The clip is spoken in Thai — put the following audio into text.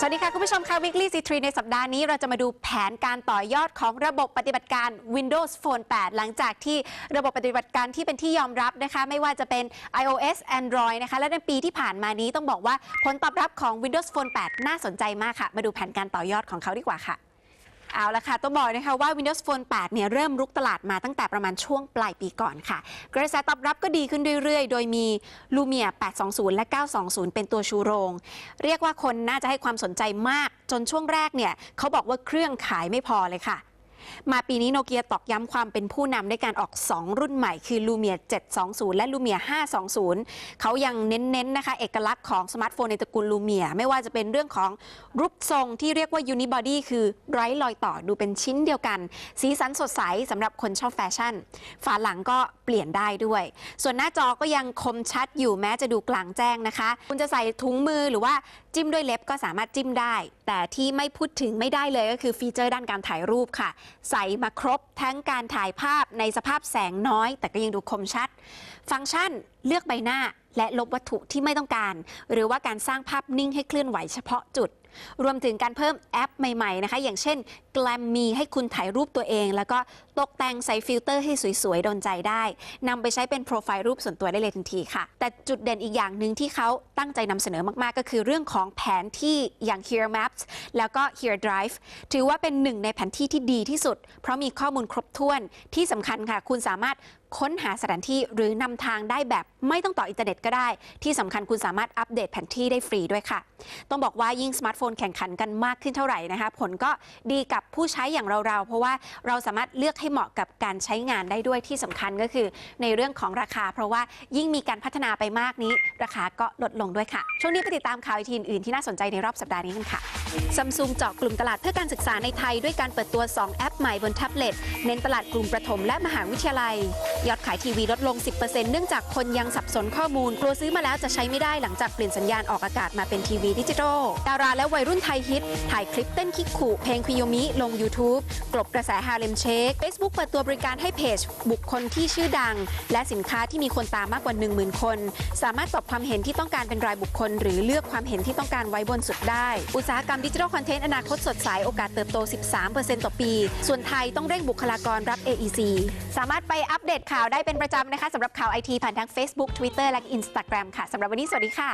สวัสดีค่ะ คุณผู้ชมค่ะ Weekly C3 ในสัปดาห์นี้เราจะมาดูแผนการต่อยอดของระบบปฏิบัติการ Windows Phone 8 หลังจากที่ระบบปฏิบัติการที่เป็นที่ยอมรับนะคะ ไม่ว่าจะเป็น iOS Android นะคะ และในปีที่ผ่านมานี้ต้องบอกว่าผลตอบรับของ Windows Phone 8 น่าสนใจมากค่ะ มาดูแผนการต่อยอดของเขาดีกว่าค่ะ เอาละค่ะต้องบอกนะคะว่า Windows Phone 8 เนี่ยเริ่มรุกตลาดมาตั้งแต่ประมาณช่วงปลายปีก่อนค่ะ กระแสตอบรับก็ดีขึ้นเรื่อยๆ โดยมี Lumia 820 และ 920 เป็นตัวชูโรง เรียกว่าคนน่าจะให้ความสนใจมากจนช่วงแรกเนี่ยเขาบอกว่าเครื่องขายไม่พอเลยค่ะ มาปีนี้โนเกียตอกย้ำความเป็นผู้นำด้วยการออก 2 รุ่นใหม่ คือ Lumia 720 และ Lumia 520 เขายังเน้นๆนะคะเอกลักษณ์ของสมาร์ทโฟนในตระกูล Lumia ไม่ว่าจะเป็นเรื่องของรูปทรงที่เรียกว่า Unibody คือไร้รอยต่อดูเป็นชิ้นเดียวกัน สีสันสดใสสำหรับคนชอบแฟชั่น ฝาหลังก็เปลี่ยนได้ด้วย ส่วนหน้าจอก็ยังคมชัดอยู่แม้จะดูกลางแจ้งนะคะ คุณจะใส่ถุงมือหรือว่า จิ้มด้วยเล็บก็สามารถจิ้มได้ แต่ที่ไม่พูดถึงไม่ได้เลยก็คือฟีเจอร์ด้านการถ่ายรูปค่ะ ใส่มาครบทั้งการถ่ายภาพในสภาพแสงน้อย แต่ก็ยังดูคมชัด ฟังก์ชันเลือกใบหน้าและลบวัตถุที่ไม่ต้องการ หรือว่าการสร้างภาพนิ่งให้เคลื่อนไหวเฉพาะจุด รวมถึงการเพิ่มแอปใหม่ๆนะคะ อย่างเช่น Glam Me ให้คุณถ่ายรูปตัวเอง แล้วก็ตกแต่งใส่ฟิลเตอร์ให้สวยๆ โดนใจได้นำไปใช้เป็นโปรไฟล์รูปส่วนตัวได้เลยทันทีค่ะ แต่จุดเด่นอีกอย่างหนึ่งที่เขาตั้งใจนำเสนอมากๆ ก็คือเรื่องของแผนที่อย่าง Here Maps แล้วก็ Here Drive ถือว่าเป็นหนึ่งในแผนที่ที่ดีที่สุด เพราะมีข้อมูลครบถ้วนที่สำคัญค่ะ คุณสามารถค้นหาสถานที่หรือนำทางได้แบบไม่ต้องต่ออินเทอร์เน็ตก็ได้ ที่สำคัญคุณสามารถอัปเดตแผนที่ได้ฟรีด้วยค่ะ ต้องบอกว่ายิ่งสมาร์ทโฟนแข่งขันกันมากขึ้นเท่าไหร่นะคะ ผลก็ดีกับผู้ใช้อย่างเราๆ เพราะว่าเราสามารถเลือกให้เหมาะกับการใช้งานได้ด้วยที่สำคัญก็คือในเรื่องของราคา เพราะว่ายิ่งมีการพัฒนาไปมากนี้ ราคาก็ลดลงด้วยค่ะ ช่วงนี้ไปติดตามข่าวอีกทีอื่นที่น่าสนใจในรอบสัปดาห์นี้กันค่ะ ซัมซุงเจาะกลุ่มตลาดเพื่อการศึกษาในไทย ด้วยการเปิดตัว 2 แอปใหม่บนแท็บเล็ต เน้นตลาดกลุ่มประถมและมหาวิทยาลัย ยอดขายทีวีลดลง 10%เนื่องจากคนยังสับสนข้อมูล กลัวซื้อมาแล้วจะใช้ไม่ได้หลังจากเปลี่ยนสัญญาณออกอากาศมาเป็นทีวีดิจิทัล ดาราและวัยรุ่นไทยฮิต ถ่ายคลิปเต้นคิกขู่เพลงคิโยมิลง YouTube กลบกระแสฮาเลมเชค Facebook เปิดตัวบริการให้เพจ บุคคลที่ชื่อดัง และสินค้าที่มีคนตามมากกว่า 10,000 คน สามารถตอบความเห็นที่ต้องการเป็นรายบุคคล หรือเลือกความเห็นที่ต้องการไว้บนสุดได้ อุตสาหกรรมดิจิทัลคอนเทนต์อนาคตสดใส โอกาสเติบโต 13%ต่อปี ส่วนไทยต้องเร่งบุคลากรรับ AEC สามารถไปอัปเดตข่าวได้เป็นประจำนะคะสำหรับข่าวไอทีผ่านทาง Facebook Twitter และ Instagram ค่ะสำหรับวันนี้สวัสดีค่ะ